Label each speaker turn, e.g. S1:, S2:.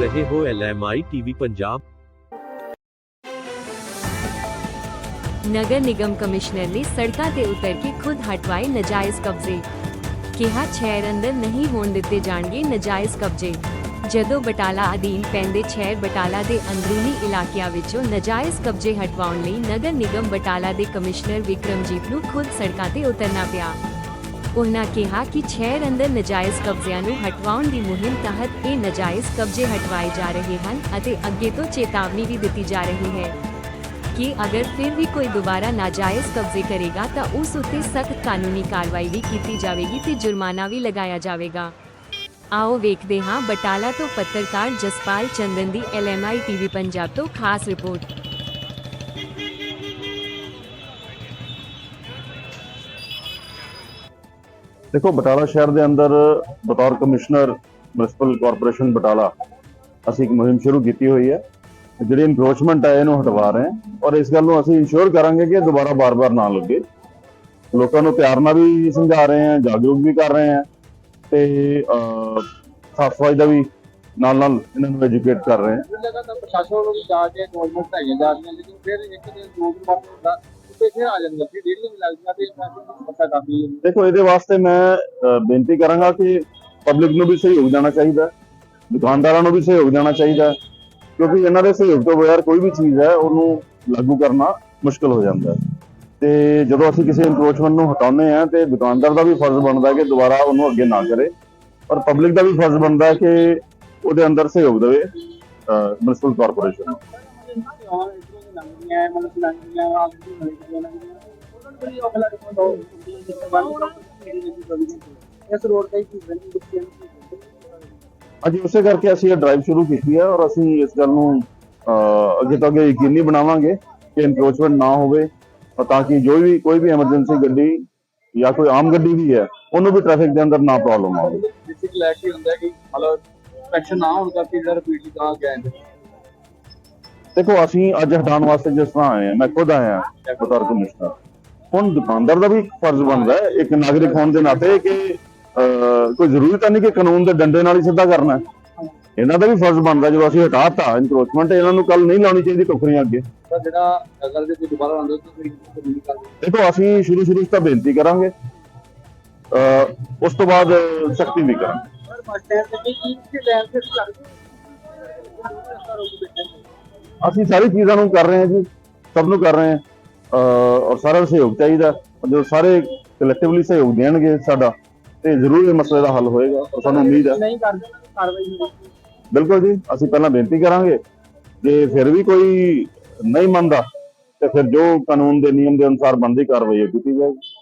S1: ਰਹੇ ਹੋ LMI TV Punjab.
S2: Nagar Nigam commissioner ਨੇ ਸੜਕਾਂ ਤੇ ਉਤਰ ਕੇ ਖੁਦ ਹਟਵਾਏ ਨਜਾਇਜ਼ ਕਬਜ਼ੇ। ਕਿਹਾ, ਸ਼ਹਿਰ ਅੰਦਰ ਨਹੀਂ ਹੋਣ ਦਿੱਤੇ ਜਾਣਗੇ ਨਜਾਇਜ਼ ਕਬਜ਼ੇ। ਜਦੋਂ ਬਟਾਲਾ ਅਧੀਨ ਪੈਂਦੇ ਸ਼ਹਿਰ ਬਟਾਲਾ ਦੇ ਅੰਦਰੂਨੀ ਇਲਾਕਿਆਂ ਵਿੱਚੋਂ ਨਜਾਇਜ਼ ਕਬਜ਼ੇ ਹਟਵਾਉਣ ਲਈ ਨਗਰ ਨਿਗਮ ਬਟਾਲਾ ਦੇ ਕਮਿਸ਼ਨਰ ਵਿਕਰਮਜੀਤ ਨੂੰ ਖੁਦ ਸੜਕਾਂ ਤੇ ਉਤਰਨਾ ਪਿਆ। ਉਹਨਾਂ ਕਿਹਾ ਕਿ ਸ਼ਹਿਰ ਅੰਦਰ ਨਜਾਇਜ਼ ਕਬਜ਼ਿਆਂ ਨੂੰ ਹਟਵਾਉਣ ਦੀ ਮੁਹਿੰਮ ਤਹਿਤ ਇਹ ਨਜਾਇਜ਼ ਕਬਜ਼ੇ ਹਟਵਾਏ ਜਾ ਰਹੇ ਹਨ ਅਤੇ ਅੱਗੇ ਤੋਂ ਚੇਤਾਵਨੀ ਵੀ ਦਿੱਤੀ ਜਾ ਰਹੀ ਹੈ ਕਿ ਅਗਰ ਫਿਰ ਵੀ ਕੋਈ ਦੁਬਾਰਾ ਨਾਜਾਇਜ਼ ਕਬਜ਼ੇ ਕਰੇਗਾ ਤਾਂ ਉਸ ਉੱਤੇ ਸਖਤ ਕਾਨੂੰਨੀ ਕਾਰਵਾਈ ਵੀ ਕੀਤੀ ਜਾਵੇਗੀ ਤੇ ਜੁਰਮਾਨਾ ਵੀ ਲਗਾਇਆ ਜਾਵੇਗਾ ਆਓ ਵੇਖਦੇ ਹਾਂ ਬਟਾਲਾ ਤੋਂ ਪੱਤਰਕਾਰ ਜਸਪਾਲ ਚੰਦਨ ਦੀ ਐਲਐਮਆਈ ਟੀਵੀ ਪੰਜਾਬ ਤੋਂ ਖਾਸ ਰਿਪੋਰਟ
S3: ਦੇਖੋ, ਬਟਾਲਾ ਸ਼ਹਿਰ ਦੇ ਅੰਦਰ ਬਤੌਰ ਕਮਿਸ਼ਨਰ ਮਿਊਨਿਸਪਲ ਕਾਰਪੋਰੇਸ਼ਨ ਬਟਾਲਾ, ਅਸੀਂ ਇੱਕ ਮੁਹਿੰਮ ਸ਼ੁਰੂ ਕੀਤੀ ਹੋਈ ਹੈ। ਜਿਹੜੀ ਇਨਕਰੋਚਮੈਂਟ ਹੈ ਇਹਨੂੰ ਹਟਵਾ ਰਹੇ ਹਾਂ ਔਰ ਇਸ ਗੱਲ ਨੂੰ ਅਸੀਂ ਇਨਸ਼ੋਰ ਕਰਾਂਗੇ ਕਿ ਦੁਬਾਰਾ ਬਾਰ-ਬਾਰ ਨਾ ਲੱਗੇ। ਲੋਕਾਂ ਨੂੰ ਪਿਆਰ ਨਾਲ ਵੀ ਸਮਝਾ ਰਹੇ ਹਾਂ, ਜਾਗਰੂਕ ਵੀ ਕਰ ਰਹੇ ਹਾਂ ਤੇ ਸਾਫ਼ ਸਫ਼ਾਈ ਦਾ ਵੀ ਨਾਲ ਨਾਲ ਇਹਨਾਂ ਨੂੰ ਐਜੂਕੇਟ ਕਰ ਰਹੇ ਹਾਂ।
S4: ਲਗਾਤਾਰ ਪ੍ਰਸ਼ਾਸਨ ਵੱਲੋਂ ਵੀ ਜਾ ਕੇ ਗਵਰਨਮੈਂਟ ਢਾਈਆਂ ਜਾ ਰਹੀਆਂ ਲੇਕਿਨ ਫਿਰ ਇੱਕ ਦਿਨ ਦੋ ਦਿਨ ਹੁੰਦਾ ਉੱਤੇ ਫਿਰ ਆ ਜਾਂਦੀਆਂ ਫਿਰ ਡੇਢ ਦਿਨ ਲੱਗਦੀਆਂ ਤੇ ਟ੍ਰੈਫਿਕ ਦੀ ਸਮੱਸਿਆ ਕਾਫੀ ਹੈ
S3: ਦੇਖੋ ਇਹਦੇ ਵਾਸਤੇ ਮੈਂ ਬੇਨਤੀ ਕਰਾਂਗਾ ਕਿ ਪਬਲਿਕ ਨੂੰ ਵੀ ਸਹਿਯੋਗ ਦੇਣਾ ਚਾਹੀਦਾ ਹੈ, ਦੁਕਾਨਦਾਰਾਂ ਨੂੰ ਵੀ ਸਹਿਯੋਗ ਦੇਣਾ ਚਾਹੀਦਾ ਹੈ, ਕਿਉਂਕਿ ਇਹਨਾਂ ਦੇ ਸਹਿਯੋਗ ਤੋਂ ਬਗੈਰ ਕੋਈ ਵੀ ਚੀਜ਼ ਹੈ ਉਹਨੂੰ ਲਾਗੂ ਕਰਨਾ ਮੁਸ਼ਕਲ ਹੋ ਜਾਂਦਾ ਹੈ। ਤੇ ਜਦੋਂ ਅਸੀਂ ਕਿਸੇ ਇਨਕਰੋਚਮੈਂਟ ਨੂੰ ਹਟਾਉਂਦੇ ਆ ਤੇ ਦੁਕਾਨਦਾਰ ਦਾ ਵੀ ਫਰਜ਼ ਬਣਦਾ ਹੈ ਕਿ ਦੁਬਾਰਾ ਉਹਨੂੰ ਅੱਗੇ ਨਾ ਕਰੇ ਔਰ ਪਬਲਿਕ ਦਾ ਵੀ ਫਰਜ਼ ਬਣਦਾ ਹੈ ਕਿ ਉਹਦੇ ਅੰਦਰ ਸਹਿਯੋਗ ਦੇਵੇ ਮਿਊਨਿਸਪਲ ਕਾਰਪੋਰੇਸ਼ਨ ਨੂੰ।
S4: ਇਧਰੋਂ ਲੰਘਦੀਆਂ ਹੈ, ਮਤਲਬ ਲੰਘਦੀਆਂ ਆਪ ਦੀ ਲੰਘਦੀਆਂ ਲੰਘਦੀਆਂ ਉਹਨਾਂ ਨੂੰ ਬੜੀ ਔਖ ਲੱਗਦੀ। ਹੈ ਇਸ ਰੋਡ ਤੇ ਹੀ ਚੀਜ਼ਾਂ ਨਹੀਂ ਦਿੱਤੀਆਂ
S3: ਅੱਜ ਉਸੇ ਕਰਕੇ ਅਸੀਂ ਇਹ ਡਰਾਈਵ ਸ਼ੁਰੂ ਕੀਤੀ ਹੈ ਔਰ ਅਸੀਂ ਇਸ ਗੱਲ ਨੂੰ ਅਹ, ਅੱਗੇ ਤੋਂ ਅੱਗੇ ਯਕੀਨੀ ਬਣਾਵਾਂਗੇ ਕਿ ਇਨਕਰੋਚਮੈਂਟ ਨਾ ਹੋਵੇ ਔਰ ਤਾਂ ਕਿ ਜੋ ਵੀ ਕੋਈ ਵੀ ਐਮਰਜੈਂਸੀ ਗੱਡੀ ਜਾਂ ਕੋਈ ਆਮ ਗੱਡੀ ਵੀ ਹੈ ਉਹਨੂੰ ਵੀ ਟ੍ਰੈਫਿਕ ਦੇ ਅੰਦਰ ਨਾ ਪ੍ਰੋਬਲਮ ਆਵੇ।
S4: ਬੇਸਿਕ ਲੈ ਕੇ ਹੁੰਦਾ ਹੈ ਕਿ ਮਤਲਬ ਇਨਸਪੈਕਸ਼ਨ ਨਾ ਹੋਣ ਕਰਕੇ ਜਿਹੜਾ ਰਿਪੀਟ ਦਾ ਗਿਆ ਹੈ
S3: ਦੇਖੋ ਅਸੀਂ ਅੱਜ ਹਟਾਉਣ ਵਾਸਤੇ ਜਿਸ ਤਰ੍ਹਾਂ ਆਏ ਮੈਂ ਖੁਦ ਆਇਆ ਬਤੌਰ ਕਮਿਸ਼ਨਰ। ਹੁਣ ਦੁਕਾਨਦਾਰ ਦਾ ਵੀ ਫਰਜ਼ ਬਣਦਾ ਹੈ ਇੱਕ ਨਾਗਰਿਕ ਹੋਣ ਦੇ ਨਾਤੇ ਕਿ ਕੋਈ ਜ਼ਰੂਰੀ ਤਾਂ ਨਹੀਂ ਕਿ ਕਾਨੂੰਨ ਦੇ ਡੰਡੇ ਨਾਲ ਹੀ ਸਿੱਧਾ ਕਰਨਾ। ਇਹਨਾਂ ਦਾ ਵੀ ਫਰਜ਼ ਬਣਦਾ ਜਦੋਂ ਅਸੀਂ ਹਟਾਤਾ ਇਨਕਰੋਚਮੈਂਟ ਇਹਨਾਂ ਨੂੰ ਕੱਲ ਨਹੀਂ ਲਾਉਣੀ ਚਾਹੀਦੀ ਟੋਕਰੀਆਂ ਅੱਗੇ।
S4: ਤਾਂ ਜਿਹੜਾ ਅਗਰ ਜੇ ਕੋਈ ਦੁਬਾਰਾ ਆਉਂਦਾ ਤਾਂ ਕੋਈ ਕਾਨੂੰਨੀ ਕਾਰਵਾਈ
S3: ਦੇਖੋ ਅਸੀਂ ਸ਼ੁਰੂ ਸ਼ੁਰੂ ਤਾਂ ਬੇਨਤੀ ਕਰਾਂਗੇ। ਉਸ ਤੋਂ ਬਾਅਦ ਸਖਤੀ ਵੀ ਕਰਾਂਗੇ। ਅਸੀਂ ਸਾਰੀ ਚੀਜ਼ਾਂ ਨੂੰ ਕਰ ਰਹੇ ਹਾਂ ਜੀ ਸਭ ਨੂੰ ਕਰ ਰਹੇ ਹਾਂ ਔਰ ਸਾਰਾ ਸਹਿਯੋਗ ਚਾਹੀਦਾ ਜਦੋਂ ਸਾਰੇ ਕਲੈਕਟਿਵਲੀ ਸਹਿਯੋਗ ਦੇਣਗੇ ਸਾਡਾ ਤੇ ਜ਼ਰੂਰ ਇਹ ਮਸਲੇ ਦਾ ਹੱਲ ਹੋਏਗਾ ਔਰ ਸਾਨੂੰ ਉਮੀਦ ਹੈ।
S4: ਨਹੀਂ ਕਰਦੇ ਕਾਰਵਾਈ ਹੋਵੇਗੀ
S3: ਬਿਲਕੁਲ ਜੀ ਅਸੀਂ ਪਹਿਲਾਂ ਬੇਨਤੀ ਕਰਾਂਗੇ ਜੇ ਫਿਰ ਵੀ ਕੋਈ ਨਹੀਂ ਮੰਨਦਾ ਤੇ ਫਿਰ ਜੋ ਕਾਨੂੰਨ ਦੇ ਨਿਯਮ ਦੇ ਅਨੁਸਾਰ ਬਣਦੀ ਕਾਰਵਾਈ ਕੀਤੀ ਜਾਏਗੀ।